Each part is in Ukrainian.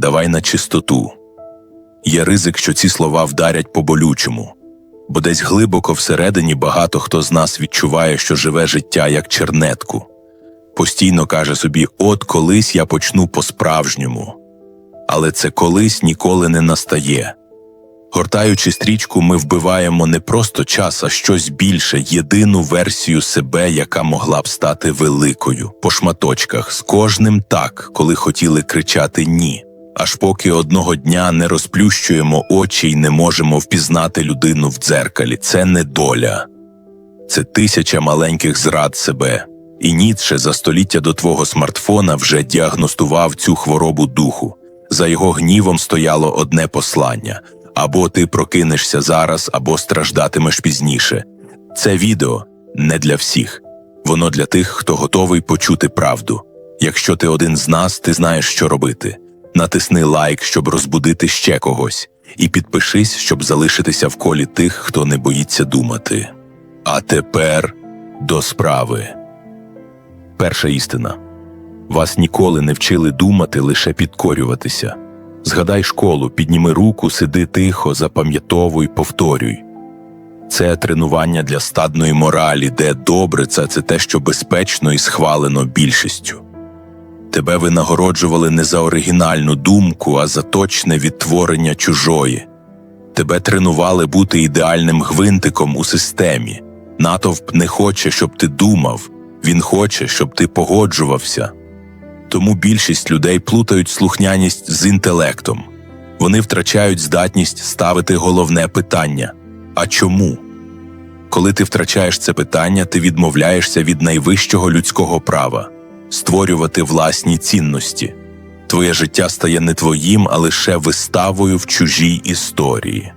давай на чистоту. Є ризик, що ці слова вдарять по болючому, бо десь глибоко всередині багато хто з нас відчуває, що живе життя як чернетку. Постійно каже собі: от колись я почну по-справжньому. Але це колись ніколи не настає. Гортаючи стрічку, ми вбиваємо не просто час, а щось більше, єдину версію себе, яка могла б стати великою, по шматочках, з кожним так, коли хотіли кричати ні. Аж поки одного дня не розплющуємо очі і не можемо впізнати людину в дзеркалі. Це не доля, це тисяча маленьких зрад себе. І Ніцше за століття до твого смартфона вже діагностував цю хворобу духу. За його гнівом стояло одне послання або ти прокинешся зараз, або страждатимеш пізніше. Це відео не для всіх, воно для тих, хто готовий почути правду. Якщо ти один з нас, ти знаєш, що робити. Натисни лайк, щоб розбудити ще когось, і підпишись, щоб залишитися в колі тих, хто не боїться думати. А тепер до справи. Перша істина. Вас ніколи не вчили думати, лише підкорюватися. Згадай школу, підніми руку, сиди тихо, запам'ятовуй, повторюй. Це тренування для стадної моралі, де добре це, це те, що безпечно і схвалено більшістю. Тебе винагороджували не за оригінальну думку, а за точне відтворення чужої. Тебе тренували бути ідеальним гвинтиком у системі. Натовп не хоче, щоб ти думав, він хоче, щоб ти погоджувався. Тому більшість людей плутають слухняність з інтелектом. Вони втрачають здатність ставити головне питання а чому? Коли ти втрачаєш це питання, ти відмовляєшся від найвищого людського права створювати власні цінності. Твоє життя стає не твоїм, а лише виставою в чужій історії.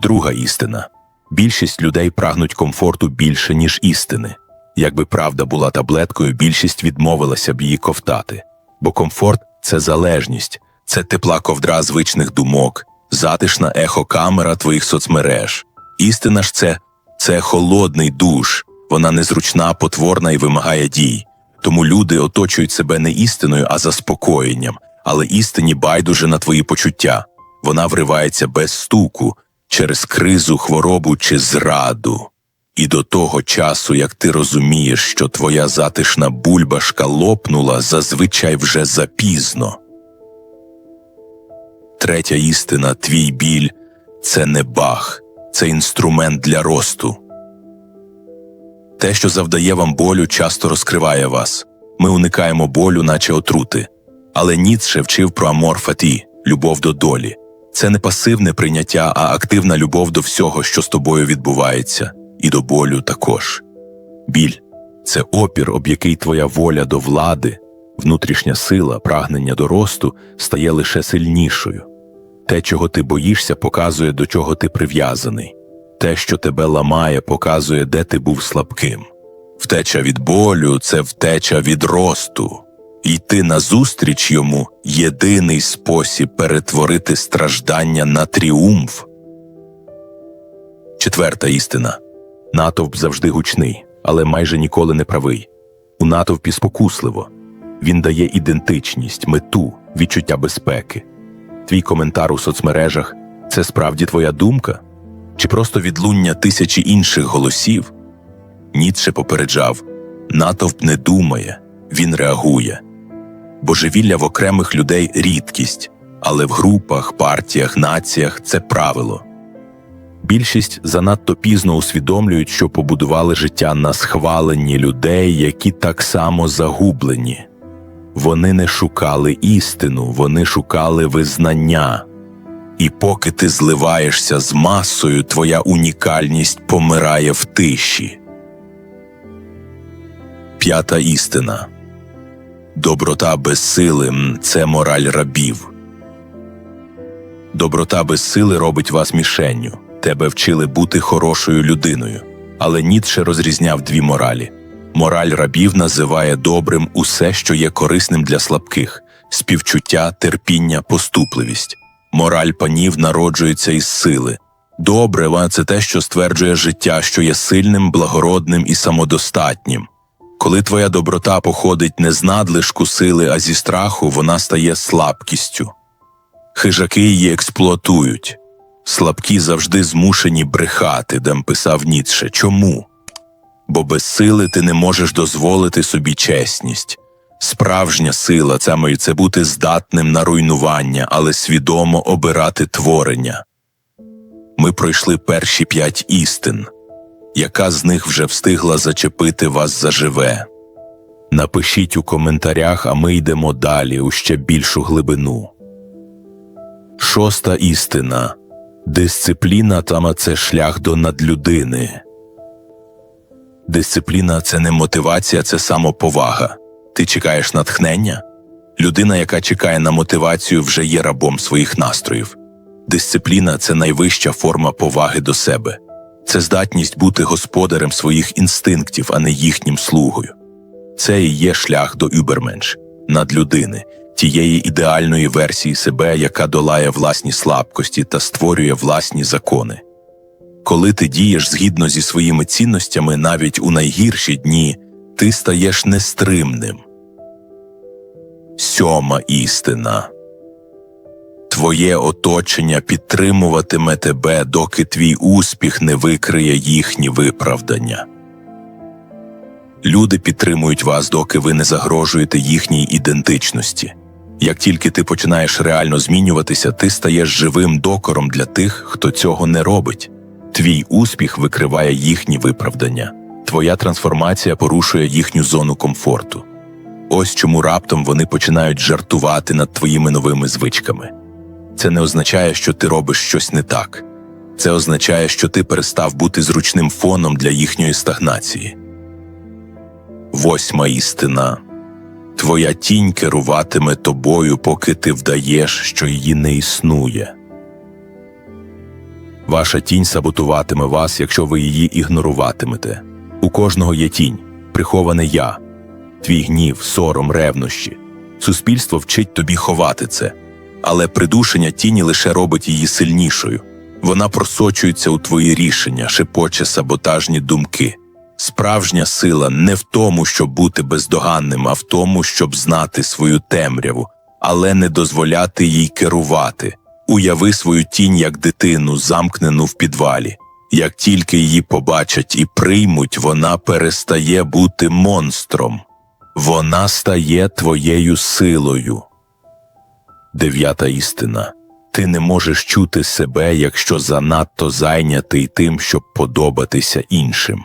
Друга істина більшість людей прагнуть комфорту більше, ніж істини. Якби правда була таблеткою, більшість відмовилася б її ковтати, бо комфорт це залежність, це тепла ковдра звичних думок, затишна ехокамера твоїх соцмереж. Істина ж це, це холодний душ, вона незручна, потворна і вимагає дій. Тому люди оточують себе не істиною, а заспокоєнням, але істині байдуже на твої почуття. Вона вривається без стуку через кризу, хворобу чи зраду. І до того часу, як ти розумієш, що твоя затишна бульбашка лопнула, зазвичай вже запізно. Третя істина, твій біль це не баг, це інструмент для росту. Те, що завдає вам болю, часто розкриває вас. Ми уникаємо болю, наче отрути. Але Ніцше вчив про амор фаті – любов до долі. Це не пасивне прийняття, а активна любов до всього, що з тобою відбувається, і до болю також. Біль це опір, об який твоя воля до влади, внутрішня сила, прагнення до росту стає лише сильнішою. Те, чого ти боїшся, показує, до чого ти прив'язаний. Те, що тебе ламає, показує, де ти був слабким. Втеча від болю це втеча від росту. Йти назустріч йому єдиний спосіб перетворити страждання на тріумф. Четверта істина натовп завжди гучний, але майже ніколи не правий. У натовпі спокусливо він дає ідентичність, мету, відчуття безпеки. Твій коментар у соцмережах це справді твоя думка? Чи просто відлуння тисячі інших голосів? Ніцше попереджав натовп не думає, він реагує. Божевілля в окремих людей рідкість, але в групах, партіях, націях це правило. Більшість занадто пізно усвідомлюють, що побудували життя на схваленні людей, які так само загублені. Вони не шукали істину, вони шукали визнання. І поки ти зливаєшся з масою, твоя унікальність помирає в тиші. П'ята істина Доброта без сили це мораль рабів. Доброта без сили робить вас мішенню. Тебе вчили бути хорошою людиною. Але Ніцше розрізняв дві моралі. Мораль рабів називає добрим усе, що є корисним для слабких співчуття, терпіння, поступливість. Мораль панів народжується із сили. Добре, це те, що стверджує життя, що є сильним, благородним і самодостатнім. Коли твоя доброта походить не з надлишку сили, а зі страху, вона стає слабкістю. Хижаки її експлуатують. Слабкі завжди змушені брехати, дем писав Ніцше. Чому? Бо без сили ти не можеш дозволити собі чесність. Справжня сила має це бути здатним на руйнування, але свідомо обирати творення. Ми пройшли перші п'ять істин. Яка з них вже встигла зачепити вас заживе? Напишіть у коментарях, а ми йдемо далі у ще більшу глибину. Шоста істина дисципліна тама це шлях до надлюдини. Дисципліна це не мотивація, це самоповага. Ти чекаєш натхнення? Людина, яка чекає на мотивацію, вже є рабом своїх настроїв. Дисципліна це найвища форма поваги до себе, це здатність бути господарем своїх інстинктів, а не їхнім слугою. Це і є шлях до Übermensch, надлюдини, тієї ідеальної версії себе, яка долає власні слабкості та створює власні закони. Коли ти дієш згідно зі своїми цінностями навіть у найгірші дні, ти стаєш нестримним. Сьома істина Твоє оточення підтримуватиме тебе, доки твій успіх не викриє їхні виправдання. Люди підтримують вас, доки ви не загрожуєте їхній ідентичності. Як тільки ти починаєш реально змінюватися, ти стаєш живим докором для тих, хто цього не робить. Твій успіх викриває їхні виправдання, твоя трансформація порушує їхню зону комфорту. Ось чому раптом вони починають жартувати над твоїми новими звичками. Це не означає, що ти робиш щось не так. Це означає, що ти перестав бути зручним фоном для їхньої стагнації. Восьма істина Твоя тінь керуватиме тобою, поки ти вдаєш, що її не існує. Ваша тінь саботуватиме вас, якщо ви її ігноруватимете. У кожного є тінь, приховане я, твій гнів, сором, ревнощі. Суспільство вчить тобі ховати це, але придушення тіні лише робить її сильнішою. Вона просочується у твої рішення, шепоче саботажні думки. Справжня сила не в тому, щоб бути бездоганним, а в тому, щоб знати свою темряву, але не дозволяти їй керувати. Уяви свою тінь як дитину, замкнену в підвалі. Як тільки її побачать і приймуть, вона перестає бути монстром, вона стає твоєю силою. Дев'ята істина ти не можеш чути себе, якщо занадто зайнятий тим, щоб подобатися іншим.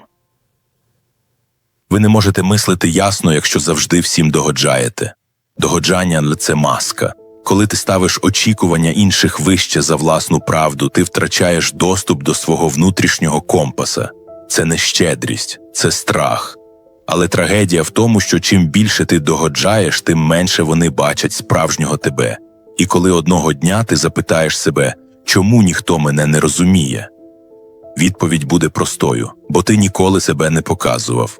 Ви не можете мислити ясно, якщо завжди всім догоджаєте. Догоджання це маска. Коли ти ставиш очікування інших вище за власну правду, ти втрачаєш доступ до свого внутрішнього компаса. Це не щедрість, це страх. Але трагедія в тому, що чим більше ти догоджаєш, тим менше вони бачать справжнього тебе. І коли одного дня ти запитаєш себе, чому ніхто мене не розуміє, відповідь буде простою, бо ти ніколи себе не показував.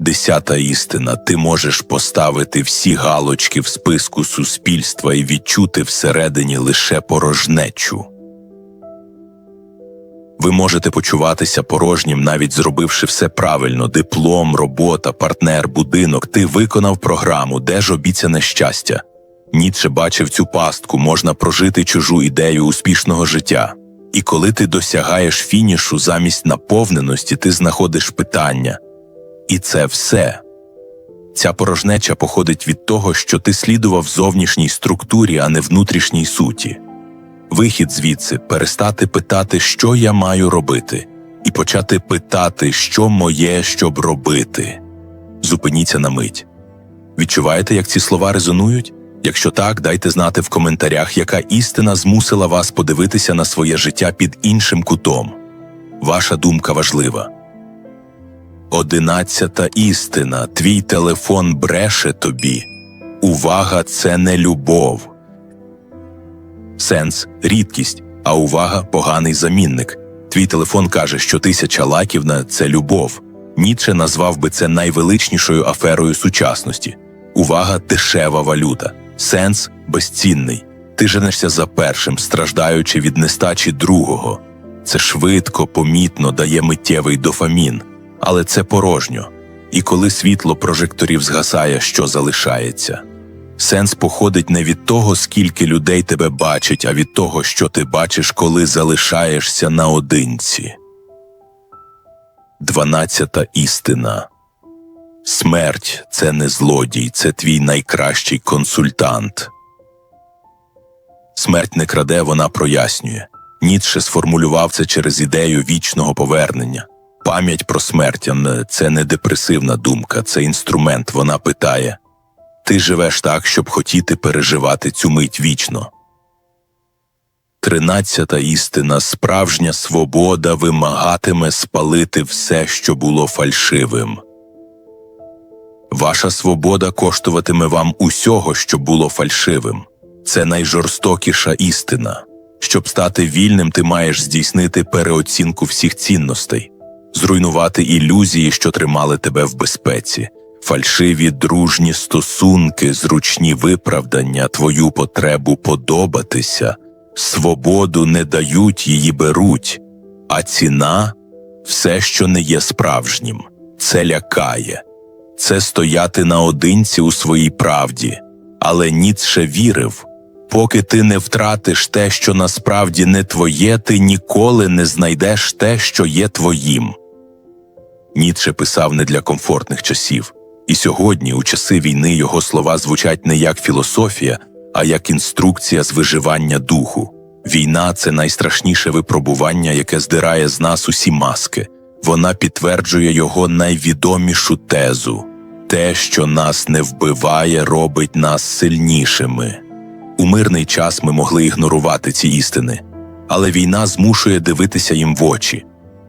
Десята істина ти можеш поставити всі галочки в списку суспільства і відчути всередині лише порожнечу. Ви можете почуватися порожнім, навіть зробивши все правильно диплом, робота, партнер, будинок. Ти виконав програму, де ж обіцяне щастя. Ніцше бачив цю пастку, можна прожити чужу ідею успішного життя. І коли ти досягаєш фінішу замість наповненості, ти знаходиш питання. І це все. Ця порожнеча походить від того, що ти слідував зовнішній структурі, а не внутрішній суті. Вихід звідси перестати питати, що я маю робити, і почати питати, що моє, щоб робити. Зупиніться на мить. Відчуваєте, як ці слова резонують? Якщо так, дайте знати в коментарях, яка істина змусила вас подивитися на своє життя під іншим кутом. Ваша думка важлива. Одинадцята істина, твій телефон бреше тобі. Увага це не любов. Сенс рідкість, а увага поганий замінник. Твій телефон каже, що тисяча лайків на це любов. Ніцше назвав би це найвеличнішою аферою сучасності. Увага дешева валюта, сенс безцінний. Ти женешся за першим, страждаючи від нестачі другого. Це швидко, помітно дає миттєвий дофамін але це порожньо. І коли світло прожекторів згасає, що залишається? Сенс походить не від того, скільки людей тебе бачить, а від того, що ти бачиш, коли залишаєшся наодинці. Дванадцята істина. Смерть це не злодій, це твій найкращий консультант. Смерть не краде, вона прояснює. Ніцше сформулював це через ідею вічного повернення. Пам'ять про смерть це не депресивна думка, це інструмент. Вона питає Ти живеш так, щоб хотіти переживати цю мить вічно. Тринадцята істина справжня свобода вимагатиме спалити все, що було фальшивим. Ваша свобода коштуватиме вам усього, що було фальшивим. Це найжорстокіша істина. Щоб стати вільним, ти маєш здійснити переоцінку всіх цінностей, зруйнувати ілюзії, що тримали тебе в безпеці, фальшиві дружні стосунки, зручні виправдання, твою потребу подобатися, свободу не дають, її беруть, а ціна все, що не є справжнім, це лякає. Це стояти наодинці у своїй правді, але Ніцше вірив поки ти не втратиш те, що насправді не твоє, ти ніколи не знайдеш те, що є твоїм. Ніцше писав не для комфортних часів, і сьогодні, у часи війни, його слова звучать не як філософія, а як інструкція з виживання духу. Війна це найстрашніше випробування, яке здирає з нас усі маски. Вона підтверджує його найвідомішу тезу те, що нас не вбиває, робить нас сильнішими. У мирний час ми могли ігнорувати ці істини, але війна змушує дивитися їм в очі.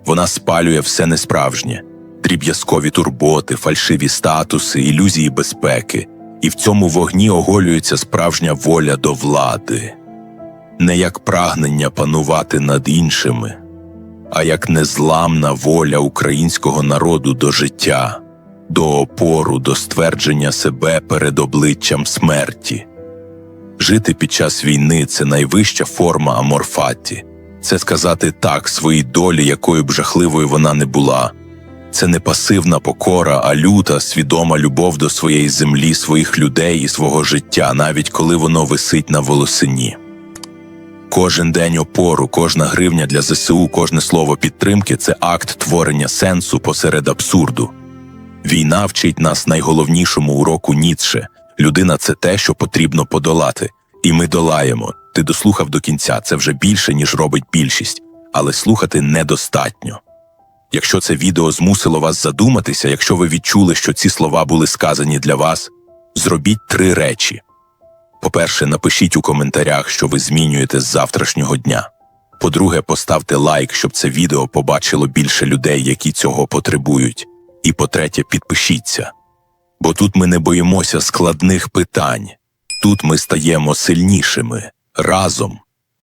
Вона спалює все несправжнє, дріб'язкові турботи, фальшиві статуси, ілюзії безпеки, і в цьому вогні оголюється справжня воля до влади, не як прагнення панувати над іншими, а як незламна воля українського народу до життя, до опору, до ствердження себе перед обличчям смерті. Жити під час війни це найвища форма аморфаті, це сказати так своїй долі, якою б жахливою вона не була. Це не пасивна покора, а люта, свідома любов до своєї землі, своїх людей і свого життя, навіть коли воно висить на волосині. Кожен день опору, кожна гривня для ЗСУ, кожне слово підтримки це акт творення сенсу посеред абсурду. Війна вчить нас найголовнішому уроку Ніцше людина це те, що потрібно подолати, і ми долаємо. Ти дослухав до кінця, це вже більше, ніж робить більшість, але слухати недостатньо. Якщо це відео змусило вас задуматися, якщо ви відчули, що ці слова були сказані для вас, зробіть три речі. По-перше, напишіть у коментарях, що ви змінюєте з завтрашнього дня. По-друге, поставте лайк, щоб це відео побачило більше людей, які цього потребують. І по-третє, підпишіться. Бо тут ми не боїмося складних питань, тут ми стаємо сильнішими разом.